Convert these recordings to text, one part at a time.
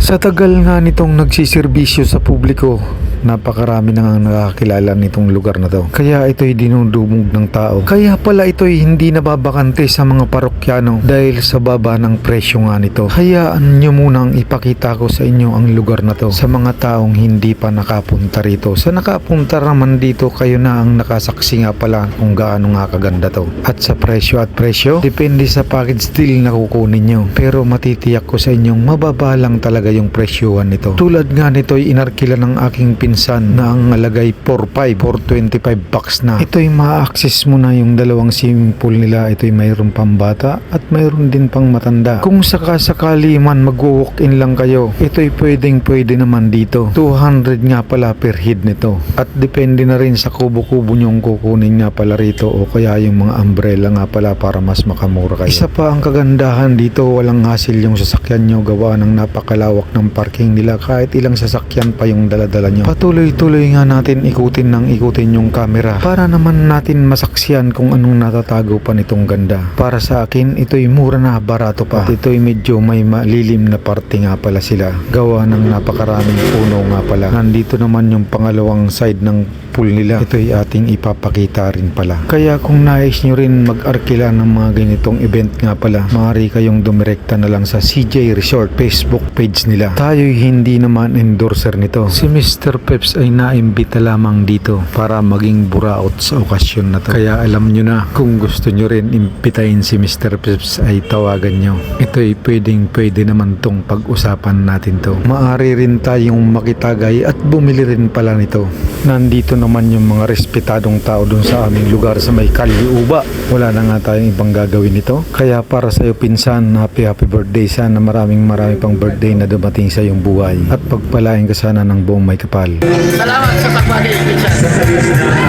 Sa tagal nga nitong nagsiservisyo sa publiko, napakarami na nga nakakilala nitong lugar na to. Kaya ito'y dinudumog ng tao. Kaya pala ito'y hindi nababakante sa mga parokyano dahil sa baba ng presyo nga nito. Hayaan nyo munang ipakita ko sa inyo ang lugar na to sa mga taong hindi pa nakapunta rito. Sa nakapunta naman dito, kayo na ang nakasaksi nga pala kung gaano nga kaganda to. At sa presyo at presyo, depende sa package deal na kukunin nyo. Pero matitiyak ko sa inyong mababa lang talaga yung presyohan nito. Tulad nga nito'y inarkila ng aking pinsan na ang alagay 4.5, 425 bucks na. Ito'y ma-access mo na yung dalawang swimming pool nila. Ito'y mayroon pang bata at mayroon din pang matanda. Kung sakasakali man mag-walk-in lang kayo, ito'y pwedeng pwede naman dito. 200 nga pala per head nito. At depende na rin sa kubo-kubo nyong kukunin nga pala rito o kaya yung mga umbrella nga pala para mas makamura kayo. Isa pa ang kagandahan dito, walang hassle yung sasakyan nyo gawa ng napakalawak ng parking nila kahit ilang sasakyan pa yung daladala nyo. Patuloy-tuloy nga natin ikutin ng ikutin yung camera para naman natin masaksiyan kung anong natatago pa nitong ganda. Para sa akin, ito'y mura na barato pa. At ito'y medyo may malilim na parte nga pala sila. Gawa ng napakaraming puno nga pala. Nandito naman yung pangalawang side ng pool nila. Ito'y ating ipapakita rin pala. Kaya kung nais nyo rin mag-arkila ng mga ganitong event nga pala, maaari kayong dumirekta na lang sa CJ Resort Facebook page nila. Tayo'y hindi naman endorser nito. Si Mr. Peps ay naimbita lamang dito para maging buraot sa okasyon na to. Kaya alam nyo na kung gusto nyo rin imbitahin si Mr. Peps ay tawagan nyo. Ito'y pwedeng pwede naman tong pag-usapan natin to. Maari rin tayong makitagay at bumili rin pala nito. Nandito naman yung mga respetadong tao dun sa aming lugar sa may Kaliuba. Wala na nga tayong ibang gagawin nito. Kaya para sa'yo pinsan, happy happy birthday. Sana maraming marami pang birthday na dumating sa iyong buhay. At pagpalain ka sana ng buong may kapal. Salamat sa pagbagay, Richard.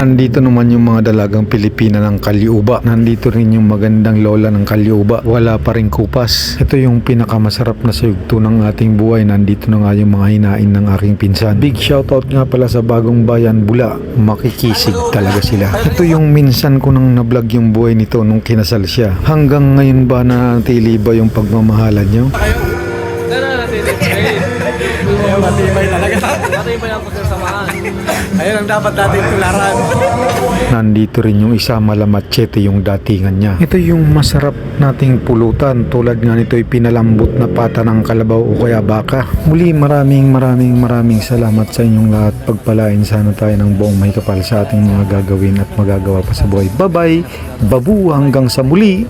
Nandito naman yung mga dalagang Pilipina ng Kaliuba. Nandito rin yung magandang lola ng Kaliuba. Wala pa rin kupas. Ito yung pinakamasarap na suyugto ng ating buhay. Nandito na nga yung mga hinain ng aking pinsan. Big shoutout nga pala sa bagong bayan Bula. Makikisig talaga sila. Ito yung minsan ko nang nablog yung buhay nito nung kinasal siya. Hanggang ngayon ba nanatili ba yung pagmamahalan nyo? Ayun, matibay talaga. Matibay ang pagsasamahan. Ayun ang dapat natin tularan. Nandito rin yung isa malamachete yung datingan niya. Ito yung masarap nating pulutan tulad nga nito'y pinalambot na pata ng kalabaw o kaya baka. Muli maraming maraming maraming salamat sa inyong lahat. Pagpalain sana tayo ng buong may kapal sa ating mga gagawin at magagawa pa sa buhay. Bye bye! Babu hanggang sa muli!